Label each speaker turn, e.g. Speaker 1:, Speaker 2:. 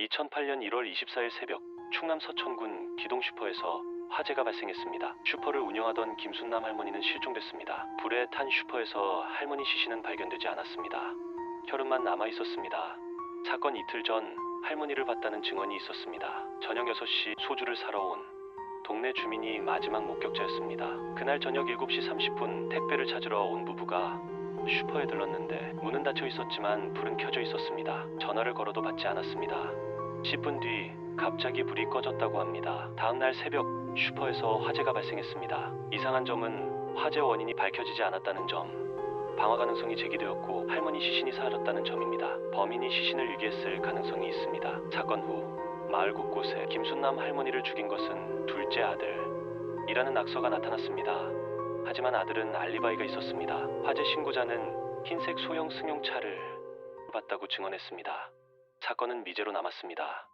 Speaker 1: 2008년 1월 24일 새벽 충남 서천군 기동 슈퍼에서 화재가 발생했습니다. 슈퍼를 운영하던 김순남 할머니는 실종됐습니다. 불에 탄 슈퍼에서 할머니 시신은 발견되지 않았습니다. 혈흔만 남아 있었습니다. 사건 이틀 전 할머니를 봤다는 증언이 있었습니다. 저녁 6시 소주를 사러 온 동네 주민이 마지막 목격자였습니다. 그날 저녁 7시 30분 택배를 찾으러 온 부부가 슈퍼에 들렀는데 문은 닫혀 있었지만 불은 켜져 있었습니다. 전화를 걸어도 받지 않았습니다. 10분 뒤 갑자기 불이 꺼졌다고 합니다. 다음 날 새벽 슈퍼에서 화재가 발생했습니다. 이상한 점은 화재 원인이 밝혀지지 않았다는 점. 방화 가능성이 제기되었고 할머니 시신이 사라졌다는 점입니다. 범인이 시신을 유기했을 가능성이 있습니다. 사건 후 마을 곳곳에 김순남 할머니를 죽인 것은 둘째 아들이라는 낙서가 나타났습니다. 하지만 아들은 알리바이가 있었습니다. 화재 신고자는 흰색 소형 승용차를 봤다고 증언했습니다. 사건은 미제로 남았습니다.